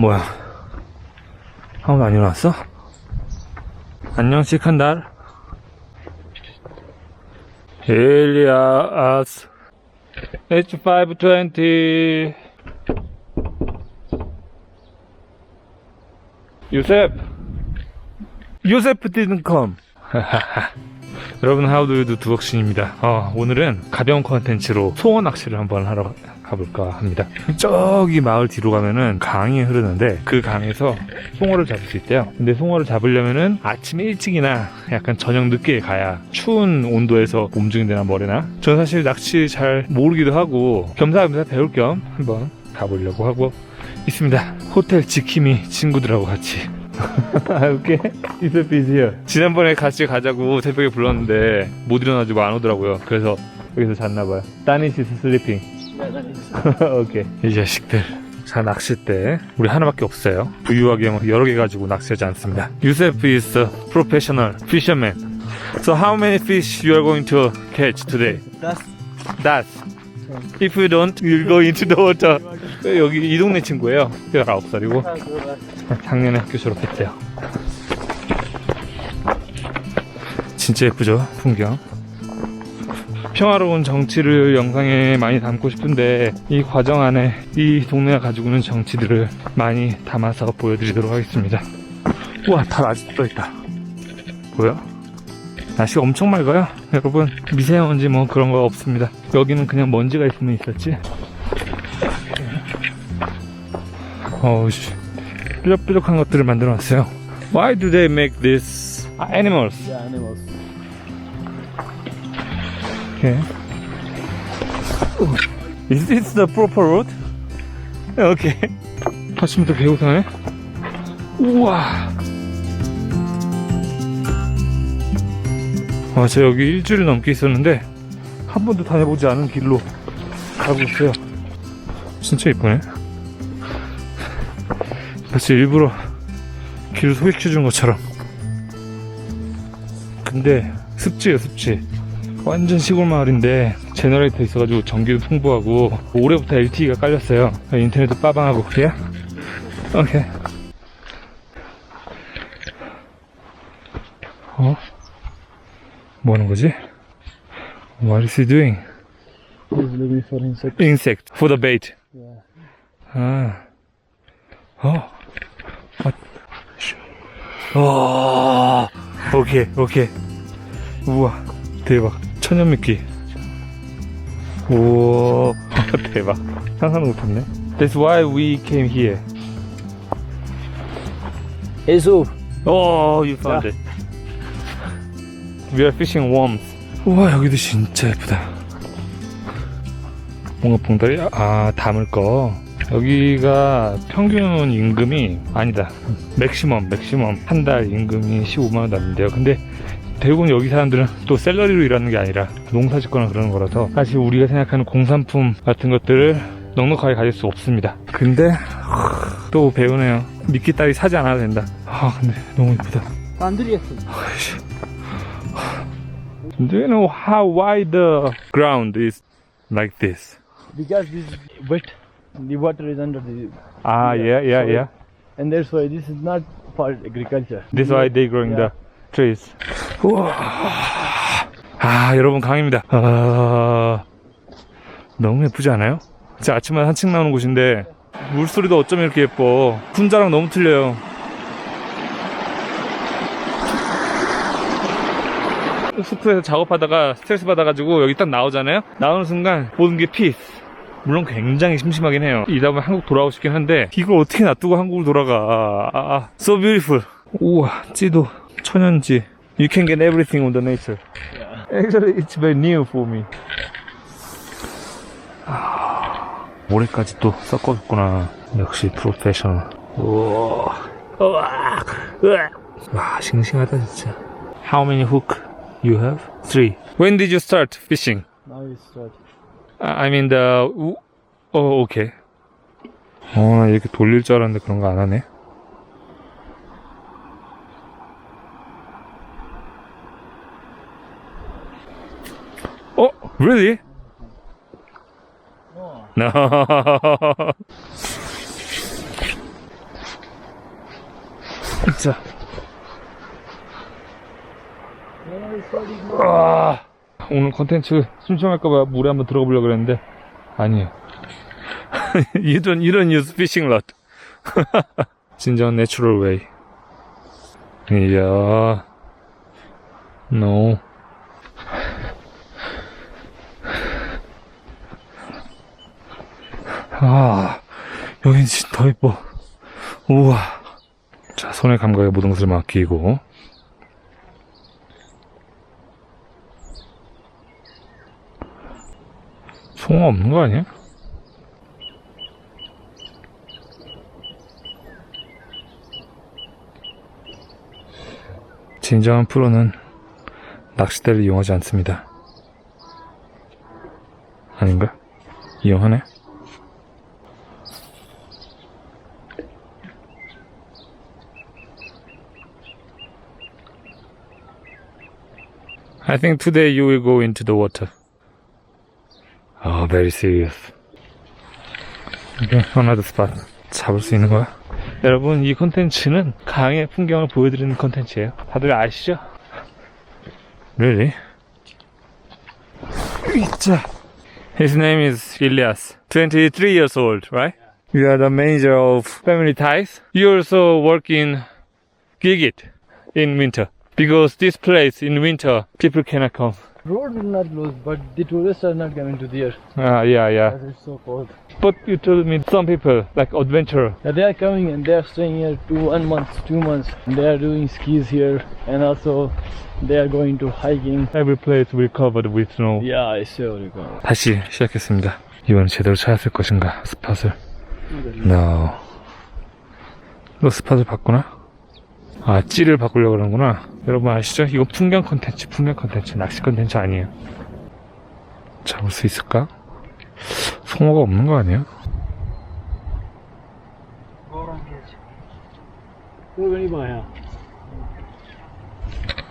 뭐야? 아무도 안 일어났어? 안녕, 시칸달. 엘리아스. H520. 요셉. 요셉 didn't come. 여러분 하우드유드 두덕신입니다. 어, 오늘은 가벼운 컨텐츠로 송어 낚시를 한번 하러 가볼까 합니다. 저기 마을 뒤로 가면은 강이 흐르는데 그 강에서 송어를 잡을 수 있대요. 근데 송어를 잡으려면은 아침 일찍이나 약간 저녁 늦게 가야 추운 온도에서 몸중이되나 뭐래나. 전 사실 낚시 잘 모르기도 하고 겸사겸사 배울 겸 한번 가보려고 하고 있습니다. 호텔 지킴이 친구들하고 같이. 오케이. It's busy. 지난번에 같이 가자고 새벽에 불렀는데 못 일어나지고 안 오더라고요. 그래서 여기서 잤나 봐요. 따니시 슬리핑. 오케이. 이 자식들. 자, 낚싯대. 우리 하나밖에 없어요. 부유하게 뭐 여러 개 가지고 낚시하지 않습니다. 유세프 is a professional fisherman. So how many fish you are going to catch today? That's That's. If you don't, you'll go into the water. 여기 이 동네 친구예요. 19살이고. 작년에 학교 졸업했대요. 진짜 예쁘죠, 풍경. 평화로운 정치를 영상에 많이 담고 싶은데 이 과정 안에 이 동네가 가지고 있는 정치들을 많이 담아서 보여드리도록 하겠습니다. 우와, 달 아직도 떠있다. 보여? 날씨가 엄청 맑아요. 여러분, 미세먼지 뭐 그런 거 없습니다. 여기는 그냥 먼지가 있으면 있었지. 어우, 씨. 뾰족뾰족한 것들을 만들어 놨어요. Why do they make this animals? yeah, animals. Okay. Is this the proper route? Okay. 아침부터 배고파네. 우와. 와, 저 여기 일주일 넘게 있었는데 한 번도 다녀보지 않은 길로 가고 있어요. 진짜 이쁘네. 마치 일부러 길을 소개시켜준 것처럼. 근데 습지예요, 습지. 완전 시골 마을인데 제너레이터 있어가지고 전기도 풍부하고 올해부터 LTE가 깔렸어요. 인터넷도 빠방하고 그래요? 오케이. 어? 뭐 하는 거지? What is he doing? He's looking for insects. Insect for the bait. Yeah. 아. 어. 어. 어. 오케이, 오케이. 우와, 대박. 천연미끼. 우와, 대박. 상상도 못했네. That's why we came here. Jesus. Oh, you found 야. it. We are fishing worms. 우와, 여기도 진짜 예쁘다. 뭔가 봉다리, 아, 담을 거. 여기가 평균 임금이 아니다. 맥시멈, 맥시멈. 한 달 임금이 15만원 남는데요. 근데 대부분 여기 사람들은 또 셀러리로 일하는 게 아니라 농사 짓거나 그러는 거라서 사실 우리가 생각하는 공산품 같은 것들을 넉넉하게 가질 수 없습니다. 근데 또 배우네요. 미끼 따위 사지 않아도 된다. 아 근데 너무 이쁘다. Andreas. Do you know how wide the ground is like this? Because this is wet. The water is under the. Ah yeah yeah so- yeah. And that's why this is not for agriculture. This is why they growing the trees. 우와. 아 여러분 강입니다. 아 너무 예쁘지 않아요? 진짜 아침마다 산책 나오는 곳인데 물소리도 어쩜 이렇게 예뻐. 훈자랑 너무 틀려요. 숲에서 작업하다가 스트레스 받아가지고 여기 딱 나오잖아요? 나오는 순간 모든 게 피스. 물론 굉장히 심심하긴 해요. 이다 보면 한국 돌아오고 싶긴 한데 이걸 어떻게 놔두고 한국으로 돌아가? 아, 아, so beautiful. 우와, 찌도 천연지. You can get everything on the nature. Actually, it's very new for me. 아, 모래까지 또 섞어줬구나. 역시 프로페셔널. 우와, 우와, 우와. 와, 싱싱하다 진짜. How many hook you have? Three. When did you start fishing? Now it's start. I mean the 우... 어 오케이 어나 이렇게 돌릴 줄 알았는데 그런 거 안 하네. 어 really? No. 자. 아, 오늘 컨텐츠 심심할까봐 물에 한번 들어가 보려고 그랬는데, 아니에요. you don't use fishing rod. 진정한 내추럴 웨이. 이야. No. 아, 여긴 진짜 더 이뻐. 우와. 자, 손의 감각에 모든 것을 맡기고. 송어 없는 거 아니야? 진정한 프로는 낚싯대를 이용하지 않습니다. 아닌가? 이용하네? I think today you will go into the water. Oh, very serious. Okay, another spot. 잡을 수 있는 거야? 여러분, 이 콘텐츠는 강의 풍경을 보여드리는 콘텐츠예요. 다들 아시죠? Really? 자. His name is Ilias. 23 years old, right? You are the manager of Family Ties. You also work in Gigit in winter. Because this place in winter, people cannot come. Road is not closed, but the tourists are not coming to there Ah, yeah, yeah. as it's so cold. But you told me some people, like adventurer, Yeah, they are coming and they are staying here two one month, two months. They are doing skis here and also they are going to hiking. every place will covered with snow. Yeah, I saw you go. 다시 시작했습니다. 이번엔 제대로 찾았을 것인가, 스팟을. No. 너 스팟을 바꾸나? 아, 찌를 바꾸려고 그러는구나. 여러분 아시죠? 이거 풍경 컨텐츠, 풍경 컨텐츠, 낚시 컨텐츠 아니에요. 잡을 수 있을까? 송어가 없는 거 아니에요?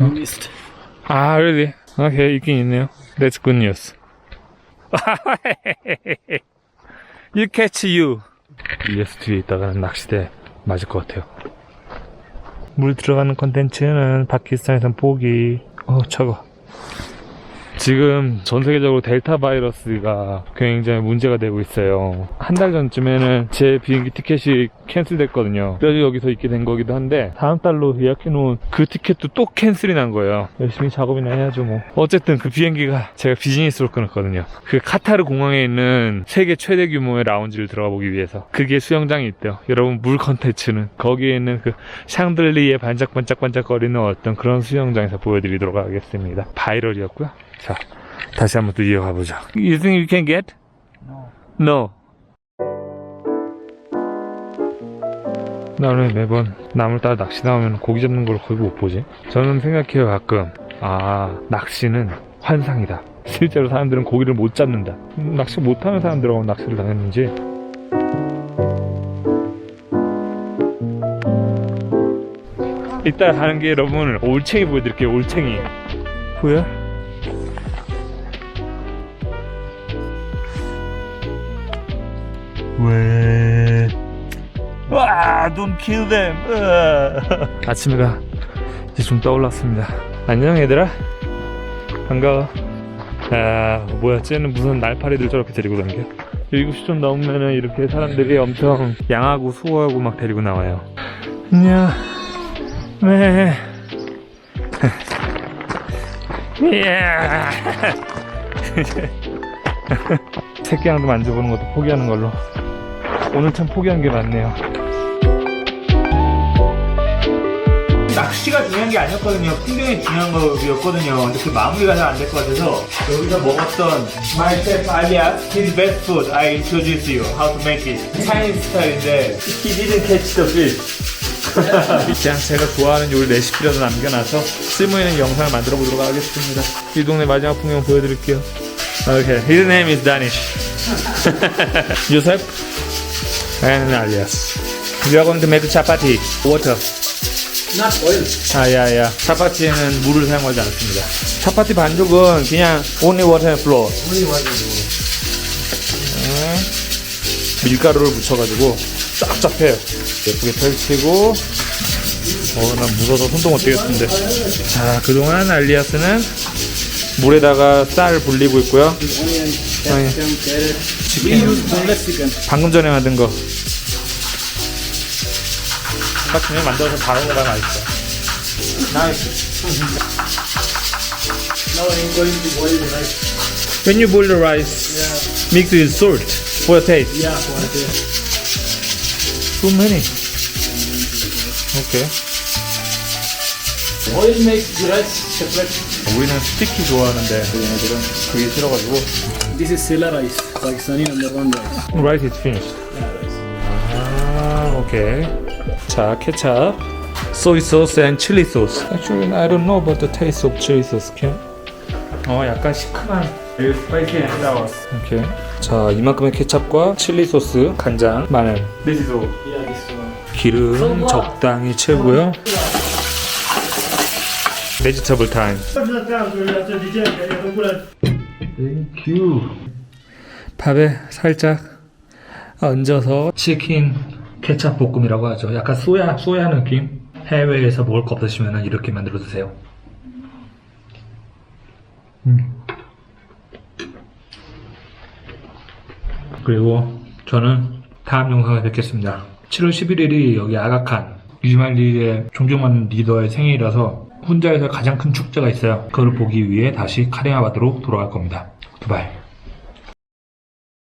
Missed. 아, really? 오케이, 있긴 있네요. That's good news. you catch you. ES 뒤에 있다가는 낚시대 맞을 것 같아요. 물 들어가는 컨텐츠는 파키스탄에선 포기. 어, 차가. 지금 전 세계적으로 델타 바이러스가 굉장히 문제가 되고 있어요. 한 달 전쯤에는 제 비행기 티켓이 캔슬됐거든요. 그래서 여기서 있게 된 거기도 한데 다음 달로 예약해놓은 그 티켓도 또 캔슬이 난 거예요. 열심히 작업이나 해야죠 뭐. 어쨌든 그 비행기가 제가 비즈니스로 끊었거든요. 그 카타르 공항에 있는 세계 최대 규모의 라운지를 들어가 보기 위해서 그게 수영장이 있대요. 여러분 물 컨텐츠는 거기에 있는 그 샹들리에 반짝반짝반짝거리는 어떤 그런 수영장에서 보여드리도록 하겠습니다. 바이럴이었고요. 자, 다시 한번 또 이어가 보죠. You think you can get? No. No. 나는 매번 나물 따라 낚시 나오면 고기 잡는 걸 거의 못 보지. 저는 생각해요 가끔. 아 낚시는 환상이다. 실제로 사람들은 고기를 못 잡는다. 음, 낚시 못하는 사람들하고 낚시를 다녔는지. 이따 가는 게 여러분 올챙이 보여드릴게요. 올챙이. 보여? 왜? 와, don't kill them. 아침에가 이제 좀 떠올랐습니다. 안녕 얘들아. 반가워. 아, 뭐야, 쟤는 무슨 날파리들 저렇게 데리고 다녀? 7시 좀 넘으면은 이렇게 사람들이 엄청 양하고 수호하고 막 데리고 나와요. 안녕. 네. 이야. 새끼양도 만져보는 것도 포기하는 걸로. 오늘 참 포기한 게 많네요. 낚시가 중요한 게 아니었거든요. 풍경이 중요한 거였거든요. 근데 그 마무리가 잘 안 될 것 같아서 여기서 먹었던 my chef alias his best food I introduce you how to make it Chinese 스타일인데 he didn't catch the fish. 그냥 제가 좋아하는 요리 레시피라도 남겨놔서 쓸모있는 영상을 만들어 보도록 하겠습니다. 이 동네 마지막 풍경 보여드릴게요. Okay, his name is Danish. Joseph and alias. We are going to make chapati, water. Not oil. 아, 야, 야. 차파티에는 물을 사용하지 않습니다. 차파티 반죽은 그냥 only water and flour. Only one. 밀가루를 묻혀가지고 쫙쫙 펴요. 예쁘게 펼치고 어, 난 무서워서 손도 못 대겠는데. 자, 그동안 알리아스는 물에다가 쌀 불리고 있고요. Boneless chicken. 방금 전에 만든 거. 아침에 만들어서 바로 먹어야 맛있어. Now I'm going to boil the rice. When you boil the rice, mix with salt for taste. Yeah, for the Too many. Okay. oil makes the rice separate. 우리는 스티키 좋아하는데 얘네들은 그게 싫어가지고. This is Sela rice, Pakistani number one rice. Rice is finished. 아, 오케이. 자, 케찹, soy sauce and chili sauce. Actually, I don't know about the taste of chili sauce. Can? 어, 약간 시큼한. Spicy and sour. 오케이. 자, 이만큼의 케찹과 칠리 소스, 간장, 마늘. This is all. Yeah, this one. 기름 적당히 채우고요. 베지터블 타임. 땡큐. 밥에 살짝 얹어서 치킨 케찹 볶음이라고 하죠. 약간 소야 소야 느낌. 해외에서 먹을 거 없으시면 이렇게 만들어 드세요. 음. 그리고 저는 다음 영상에 뵙겠습니다. 7월 11일이 여기 아가칸 유즈말리의 존경받는 리더의 생일이라서 혼자에서 가장 큰 축제가 있어요. 그걸 보기 위해 다시 카레마바드로 돌아갈 겁니다. 두바이.